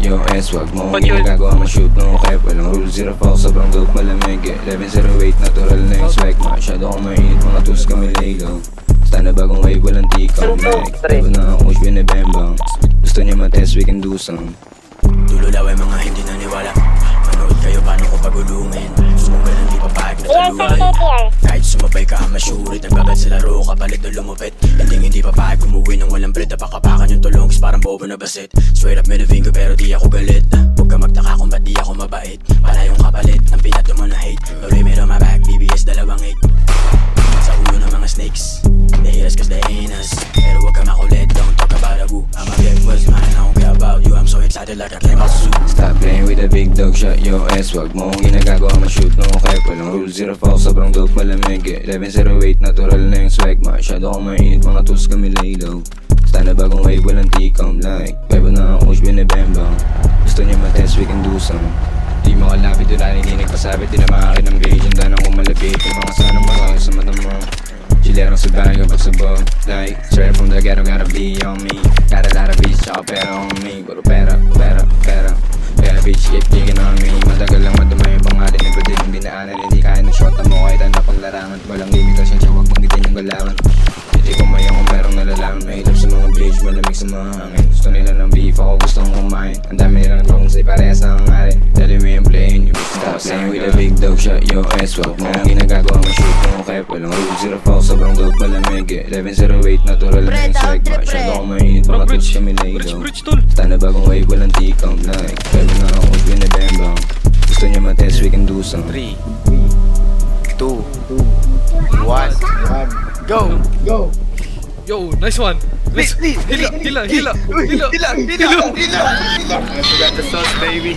yo S Wag mo Pag kung yun- ginagawa ma-shoot no cap. Walang rule, zero foul, sobrang dope malamig eh. 1108, natural na yung swag Masyado akong mainit, mga tools kami ligaw Basta na bagong wave, walang tikaw tayo na ang push, binibembang Gusto niya matest, we can do some. Dulo daw ay mga hindi naniwala. Manood kayo paano ko pagulungin? Sumugal ang di papayag na taluhin Kahit sumabay ka masurit Nagbabad sa laro kapalit na lumupit. Hindi hindi papayag umuwi ng walang bread Napakapakan yung tulong parang bobo na basit. Straight up middle finger pero di ako galit. Huwag ka magtaka kung ba't di ako mabait. Para yung kapalit ng pinato excited like I came out soon Stop playing with the big dog shot, yo S Wag mo kung ginagawa ma-shoot no cap. Walang rule, zero foul, sobrang dope malamig. Eh. 1108, natural na yung swag. Masyado akong mainit, mga tools kami laylaw Basta na bagong wave, walang tikam Like, wave na ang push, binibembang Gusto niya matest, we can do some. Di makalapit, wala hindi nagpasabit Di na makakinambig, dyan danang kumalapit Yung mga sanang makakal sa mata mo Chilerong sa bahay kapag sabog Like, straight from the ghetto, gotta be on me. Got a lot of beats, tsaka pera on me. Puro pera, pera, pera Kaya bitch, keep digging on me. Matagal lang madumay yung pangalan Iba din yung dinaanan Hindi kaya ng shot mo kahit ano pang larangan Walang limitasyon, siya huwag banggitin yung galawan. Hindi ko mayan kung merong nalalaman. Mahilap sa mga bleach, malamig sa mga hangin. Gusto nila ng beef, ako gusto kong kumain with a big dog shot, yo S Wag mo kung ginagagawa mo shoot mo cap Walang rule, zero foul, sobrang dope malamig eh. 1108, natural na yung swag Masyado akong mainit, mga tools kami bridge, laylaw bridge, tol. Basta na bagong wave, walang tikam like Pero na ako, binibembang Gusto niya matest, we can do some 3 2 1 Go! Go! Yo, nice one. Nice. Hila, hila, hila, hila, hila, hila. I got the sauce, baby.